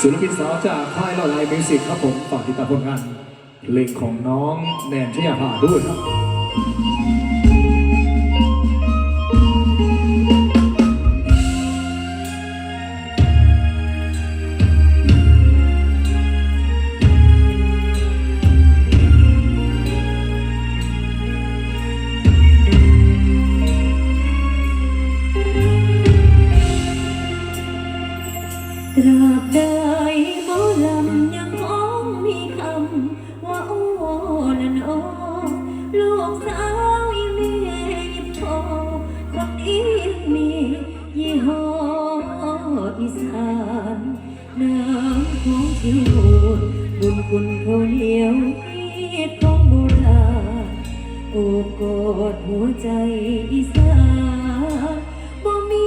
ศิลปินสาวจากค่ายละลายมิวสิกครับผมฝากติดตามผลงานเพลงของน้องแนนชยาภาด้วยครับ ลูกสาวอีเมยิบโทคนนี้ยังมียี่ห้ออีสานน้ำของที่หูดบุญคุณเขาเหนียวพีดของโบราณโอบกอดหัวใจอีสานบ่มี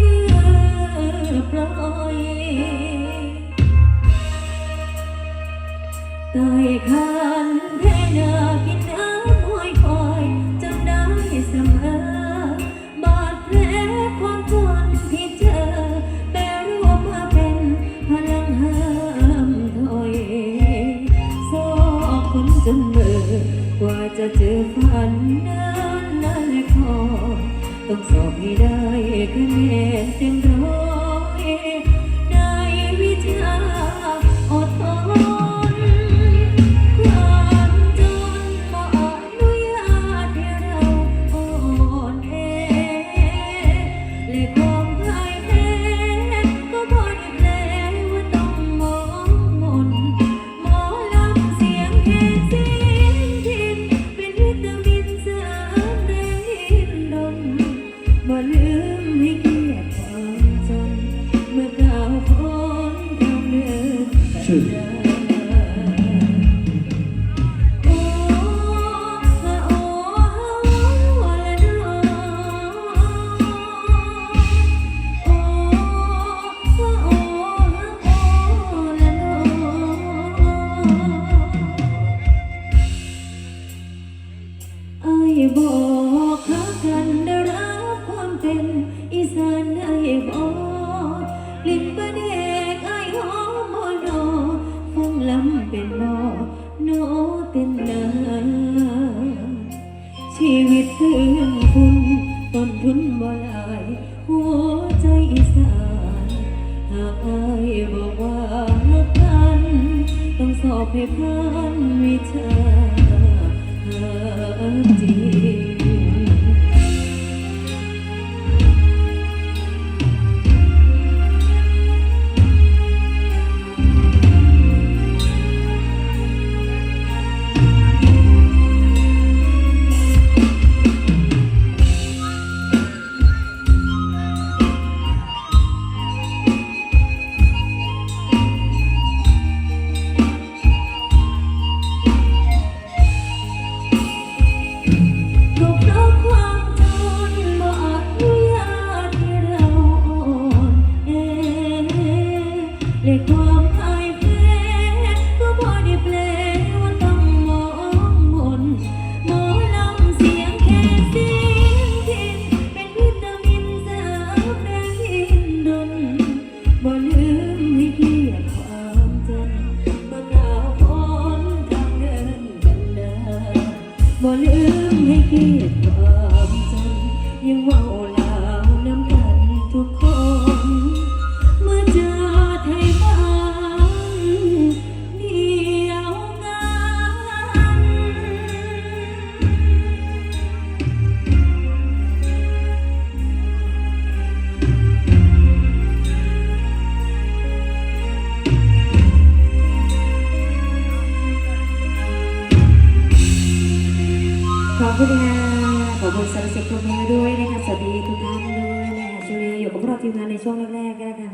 มือปล่อยใต้คัน อกคนจนเมื่อกว่าจะเจอฝันนั้นนั้นและคอต้องสอบให้ได้คะแนนเต็มร้อย มให้ เป็นนอโนเต้นนาชีวิตเพื่องคุณต้นทุนบ่หลายหัวใจอีสานหากอายบอกว่าหักกัน ต้องสอบให้ผ่านวิชา ขอบคุณค่ะขอบคุณสารสิทธิ์ทุกท่าด้วยนะคะสวัสดีทุกท่านด้วยนะคะช่วงนี้อยู่กับพวกเราทีมงานในช่วงแรกๆก็แล้วกัน